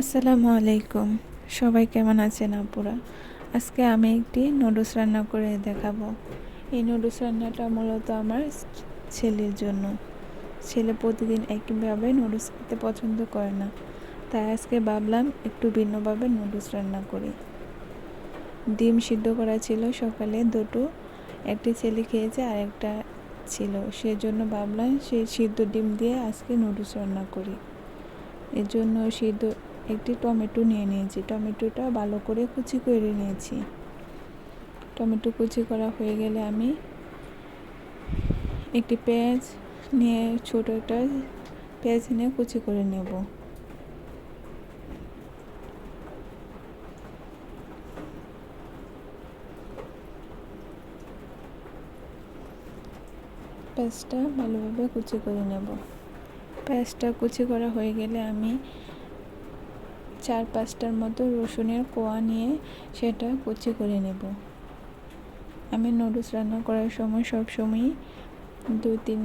আসসালামু আলাইকুম। সবাই কেমন আছেন আপুরা? আজকে আমি একটি নুডলস রান্না করে দেখাবো। এই নুডলস রান্নাটা মূলত আমার ছেলের জন্য। ছেলে প্রতিদিন একইভাবে নুডলস খেতে পছন্দ করে না। তাই আজকে ভাবলাম একটু ভিন্নভাবে নুডলস রান্না করি। ডিম সিদ্ধ করা ছিল সকালে, দুটো। একটি ছেলে খেয়েছে আর একটা ছিল। সেজন্য ভাবলাম সেই সিদ্ধ ডিম দিয়ে আজকে নুডলস রান্না করি। এর জন্য সিদ্ধ একটি টমেটো নিয়ে নিয়েছি। টমেটোটা ভালো করে কুচি করে নিয়েছি। টমেটো কুচি করা হয়ে গেলে আমি একটি পেঁয়াজ নিয়ে ছোট একটা পেঁয়াজ নিয়ে কুচি করে নেব। পেঁয়াজটা ভালোভাবে কুচি করে নেব। পেঁয়াজটা কুচি করা হয়ে গেলে আমি চার পাঁচটার মতো রসুনের কোয়া নিয়ে সেটা কুচি করে নেব। আমি নুডলস রান্না করার সময় সব সময়ই দু তিন,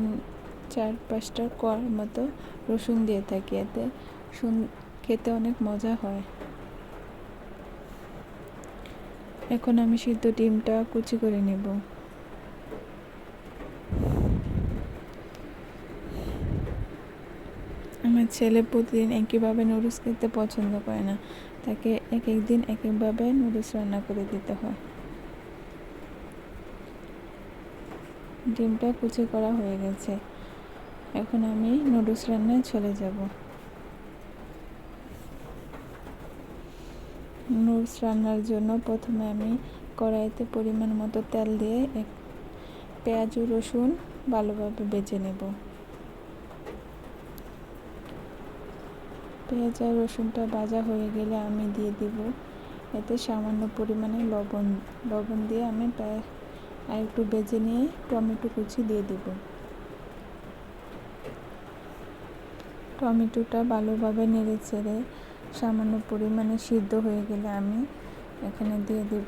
চার, পাঁচটা কোয়ার মতো রসুন দিয়ে থাকি, এতে খেতে অনেক মজা হয়। এখন আমি সিদ্ধ ডিমটা কুচি করে নেব। ছেলে প্রতিদিন একইভাবে নুডলস খেতে পছন্দ করে না। তাকে এক এক দিন এক একভাবে নুডলস রান্না করে দিতে হয়। ডিমটা কুচি করা হয়ে গেছে। এখন আমি নুডলস রান্নায় চলে যাব। নুডলস রান্নার জন্য প্রথমে আমি কড়াইতে পরিমাণ মতো তেল দিয়ে পেঁয়াজ রসুন ভালোভাবে বেজে নেব। পেঁয়াজ আর রসুনটা ভাজা হয়ে গেলে আমি দিয়ে দিব। এতে সামান্য পরিমাণে লবণ লবণ দিয়ে আমি আর একটু বেজে নিয়ে টমেটো কুচি দিয়ে দেব। টমেটোটা ভালোভাবে নেড়ে ছেড়ে সামান্য পরিমাণে সিদ্ধ হয়ে গেলে আমি এখানে দিয়ে দেব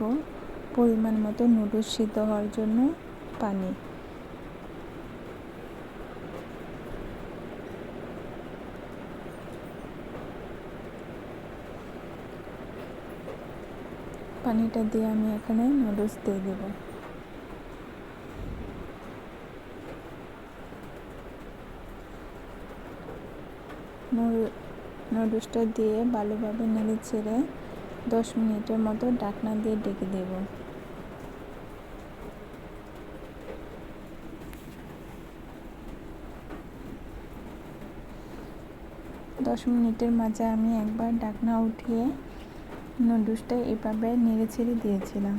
পরিমাণ মতো নুডলস সিদ্ধ হওয়ার জন্য পানি। পানিটা দিয়ে আমি এখানে নুডলস দিয়ে দেব। নুডলসটা দিয়ে ভালোভাবে নেড়ে ছেড়ে দশ মিনিটের মতো ডাকনা দিয়ে ডেকে দেব। দশ মিনিটের মাঝে আমি একবার ডাকনা উঠিয়ে নুডলসটা এভাবে নেড়ে ছেড়ে দিয়েছিলাম,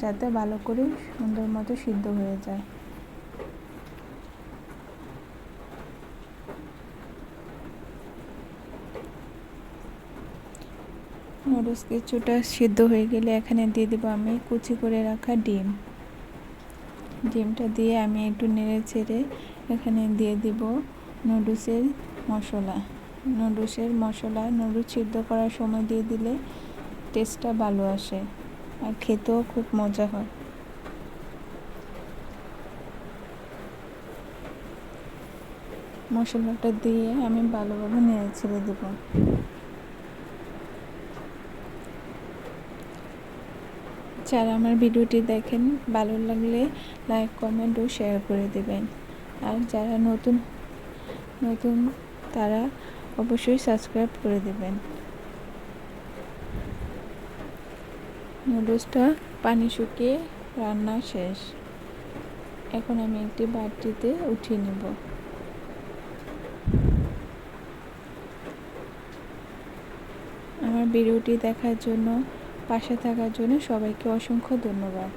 যাতে ভালো করে সুন্দর মতো সিদ্ধ হয়ে যায়। নুডলস কিছুটা সিদ্ধ হয়ে গেলে এখানে দিয়ে দেবো আমি কুচি করে রাখা ডিম। ডিমটা দিয়ে আমি একটু নেড়ে ছেড়ে এখানে দিয়ে দিব নুডলসের মশলা। নুডলসের মশলা নুডলস সিদ্ধ করার সময় দিয়ে দিলে টেস্টটা ভালো আসে আর খেতেও খুব মজা হয়। মশলাটা দিয়ে আমি ভালোভাবে নেড়ে ছেড়ে দেব। যারা আমার ভিডিওটি দেখেন, ভালো লাগলে লাইক, কমেন্ট ও শেয়ার করে দেবেন। আর যারা নতুন নতুন তারা অবশ্যই সাবস্ক্রাইব করে দেবেন। নুডলসটা পানি শুকিয়ে রান্না শেষ। এখন আমি একটি বাটিতে উঠিয়ে নেব। আমার ভিডিওটি দেখার জন্য, পাশে থাকার জন্য সবাইকে অসংখ্য ধন্যবাদ।